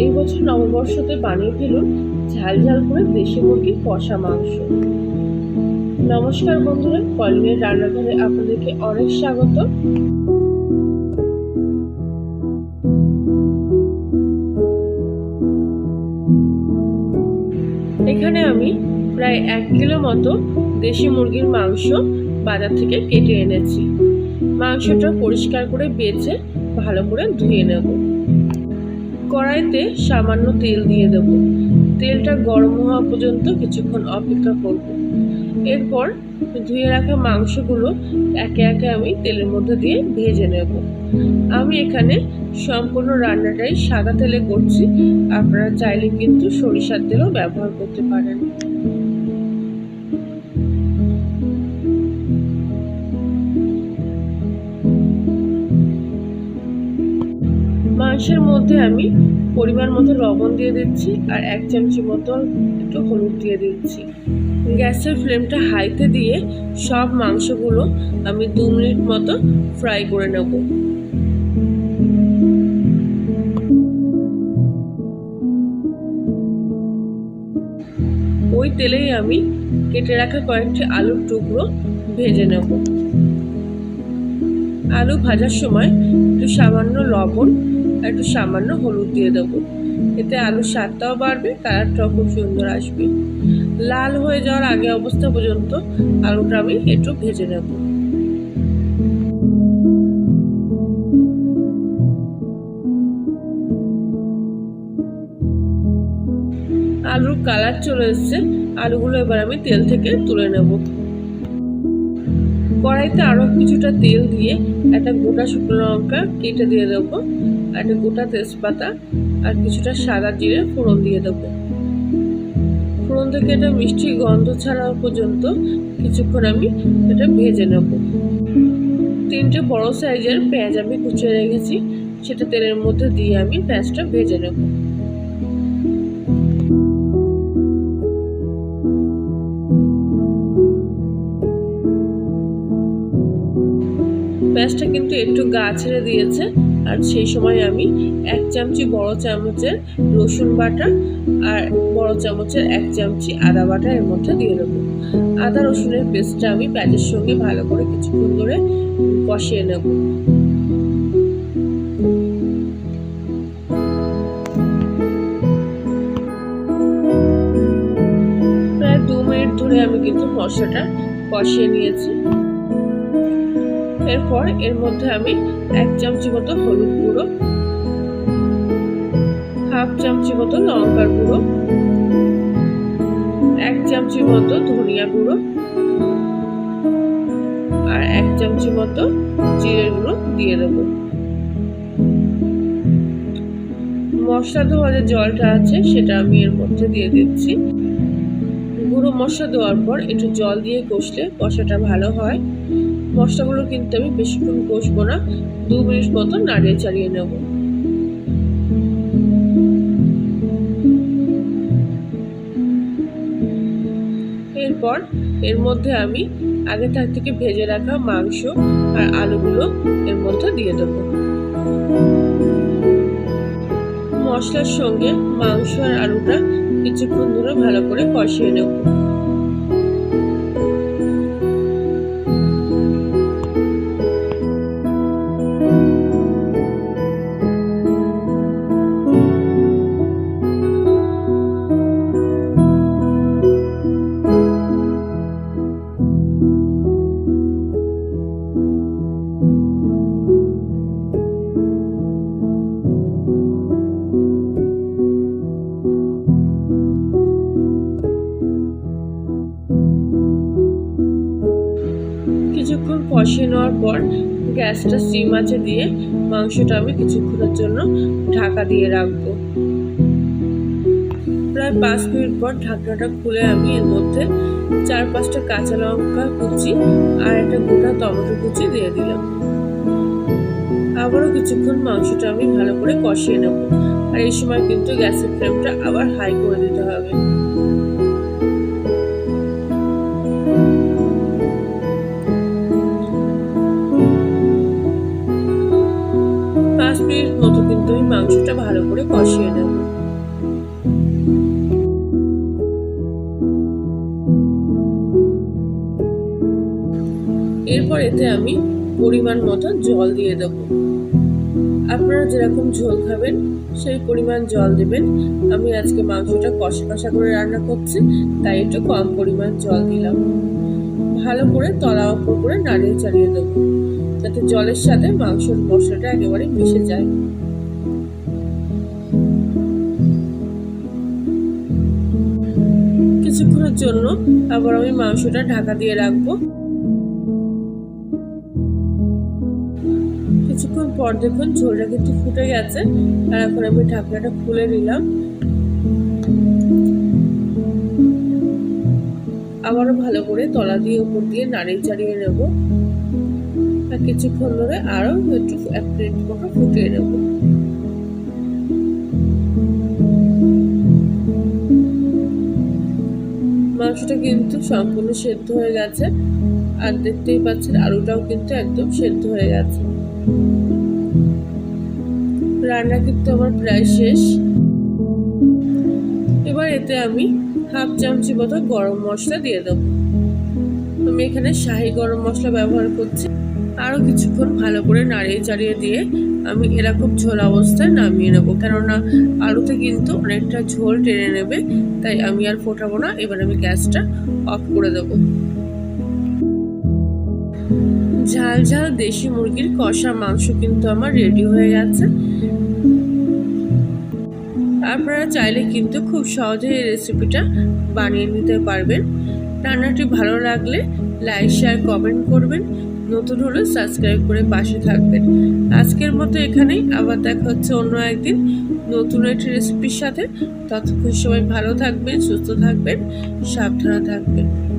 এই বছর নববর্ষতে বানিয়ে ফেলুন ঝাল ঝাল করে দেশি মুরগির কষা মাংস। নমস্কার বন্ধুরা কলিনের রান্নাঘরে আপনাদেরকে অনেক স্বাগত। এখানে আমি প্রায় এক কিলো মতো দেশি মুরগির মাংস বাজার থেকে কেটে এনেছি। মাংসটা পরিষ্কার করে বেছে ভালো করে ধুয়ে নেব। কড়াইতে সামান্য তেল দিয়ে দেব। তেলটা গরম হওয়া পর্যন্ত কিছুক্ষণ অপেক্ষা করব। এরপর ধুয়ে রাখা মাংসগুলো একে একে আমি তেলের মধ্যে দিয়ে ভেজে নেব। আমি এখানে সম্পূর্ণ রান্নাটাই সাদা তেলে করছি। আপনারা চাইলে কিন্তু সরিষার তেলও ব্যবহার করতে পারেন। মাংসের মধ্যে আমি পরিমাণ মতো লবণ দিয়ে দিচ্ছি আর এক চামচি মতো একটু হলুদ দিয়ে দিচ্ছি। গ্যাসের ফ্লেমটা হাইতে দিয়ে সব মাংসগুলো আমি দু মিনিট মতো ফ্রাই করে নেব। ওই তেলেই আমি কেটে রাখা কয়েকটি আলুর টুকরো ভেজে নেব। আলু ভাজার সময় একটু সামান্য লবণ একটু সামান্য হলুদ দিয়ে দেবো। এতে আলুর স্বাদটাও বাড়বে, কালারটাও খুব সুন্দর আসবে। লাল হয়ে যাওয়ার আগে অবস্থা পর্যন্ত আলুটা আমি একটু ভেজে নেব। আলুর কালার চলে এসছে, আলুগুলো এবার আমি তেল থেকে তুলে নেব। কড়াইতে আরও কিছুটা তেল দিয়ে একটা গোটা শুকনো লঙ্কা কেটে দিয়ে দেবো। একটা গোটা তেজপাতা আর কিছুটা সাদা জিরে ফোড়ন দিয়ে দেবো। ফোড়ন থেকে এটা মিষ্টি গন্ধ ছাড়া পর্যন্ত কিছুক্ষণ আমি এটা ভেজে নেব। তিনটে বড় সাইজের পেঁয়াজ আমি কুচিয়ে রেখেছি, সেটা তেলের মধ্যে দিয়ে আমি পেঁয়াজটা ভেজে নেব। পেঁয়াজটা কিন্তু একটু গা ছেড়ে দিয়েছে। আর সেই সময় আমি এক চামচি বড় চামচের রসুন বাটা আর বড় চামচের এক চামচি আদা বাটা এর মধ্যে দিয়ে দেবো। আদা রসুনের পেস্টটা আমি পেঁয়াজের সঙ্গে ভালো করে কিছুক্ষণ ধরে কষিয়ে নেব। প্রায় দু মিনিট ধরে আমি কিন্তু মশলাটা কষিয়ে নিয়েছি। এরপর এর মধ্যে আমি এক চামচি মতো হলুদ গুঁড়ো, হাফ চামচি মতো লঙ্কার গুঁড়ো, এক চামচি মতো ধনিয়া গুঁড়ো আর এক চামচি মতো জিরে গুঁড়ো দিয়ে দেব। মশলা ধোয়া যে জলটা আছে সেটা আমি এর মধ্যে দিয়ে দিচ্ছি। গুঁড়ো মশলা দেওয়ার পর একটু জল দিয়ে কষলে কষাটা ভালো হয়। মশলাগুলো কিন্তু আমি বেশিক্ষণ কষবো না। দু মিনিট মতো নাড়িয়ে চালিয়ে নেব। এরপর এর মধ্যে আমি আগে তার থেকে ভেজে রাখা মাংস আর আলুগুলো এর মধ্যে দিয়ে দেব। মশলার সঙ্গে মাংস আর আলুটা কিছুক্ষণ ধরে ভালো করে কষিয়ে নেব। কষিয়ে নেওয়ার পর গ্যাসটা সিম আছে দিয়ে মাংসটা আমি কিছুক্ষণের জন্য ঢাকা দিয়ে রাখব। প্রায় পাঁচ মিনিট পর ঢাকনাটা খুলে আমি এর মধ্যে চার পাঁচটা কাঁচা লঙ্কা কুচি আর একটা গোটা টমেটো কুচি দিয়ে দিলাম। আবারও কিছুক্ষণ মাংসটা আমি ভালো করে কষিয়ে নেব। আর এই সময় কিন্তু গ্যাসের ফ্লেমটা আবার হাই করে দিতে হবে। মাংসটা ভালো করে কষিয়ে নেব। এরপর এতে আমি পরিমাণ মতো জল দিয়ে দেব। আপনারা যেরকম ঝোল খাবেন, সেই পরিমাণ জল দেবেন। আমি আজকে মাংসটা কষা কষা করে রান্না করছি, তাই একটু কম পরিমাণ জল দিলাম। ভালো করে তলা ওপর করে নাড়িয়ে চাড়িয়ে দেবো, যাতে জলের সাথে মাংসের মশলাটা একেবারে মিশে যায়। কিছুক্ষণের জন্য আবার আমি মাংসটা ঢাকা দিয়ে রাখব। কিছুক্ষণ পর দেখুন ঝোলটা কিন্তু ফুটে গেছে আর এখন আমি ঢাকনাটা খুলে নিলাম। আবারও ভালো করে তলা দিয়ে উপর দিয়ে নাড়িয়ে চাড়িয়ে নেব। আর কিছুক্ষণ ধরে আরও একটু এক মিনিট মতো ফুটিয়ে নেব। মাংসটা কিন্তু সম্পূর্ণ সেদ্ধ হয়ে গেছে। আর দেখতেই পাচ্ছেন, আলুটাও কিন্তু একদম সেদ্ধ হয়ে গেছে। রান্না কিন্তু আমার প্রায় শেষ। এবার এতে আমি হাফ চামচি মতো গরম মশলা দিয়ে দেবো। আমি এখানে শাহি গরম মশলা ব্যবহার করছি। আরও কিছুক্ষণ ভালো করে নাড়িয়ে চাড়িয়ে দিয়ে আমি এরকম ঝোল অবস্থায় নামিয়ে নেব। কেননা আলুতে কিন্তু অনেকটা ঝোল টেনে নেবে, তাই আমি আর ফোটাবো না। এবার আমি গ্যাসটা অফ করে দেবো। ঝাল ঝাল দেশি মুরগির কষা মাংস কিন্তু আমার রেডি হয়ে গেছে। আপনারা চাইলে কিন্তু খুব সহজে এই রেসিপিটা বানিয়ে নিতে পারবেন। রান্নাটি ভালো লাগলে লাইক শেয়ার কমেন্ট করবেন। নতুন হলে সাবস্ক্রাইব করে পাশে থাকবেন। আজকের মতো এখানেই। আবার দেখা হচ্ছে অন্য একদিন নতুন একটি রেসিপির সাথে। ততক্ষণ সময় ভালো থাকবেন, সুস্থ থাকবেন, সাবধানে থাকবেন।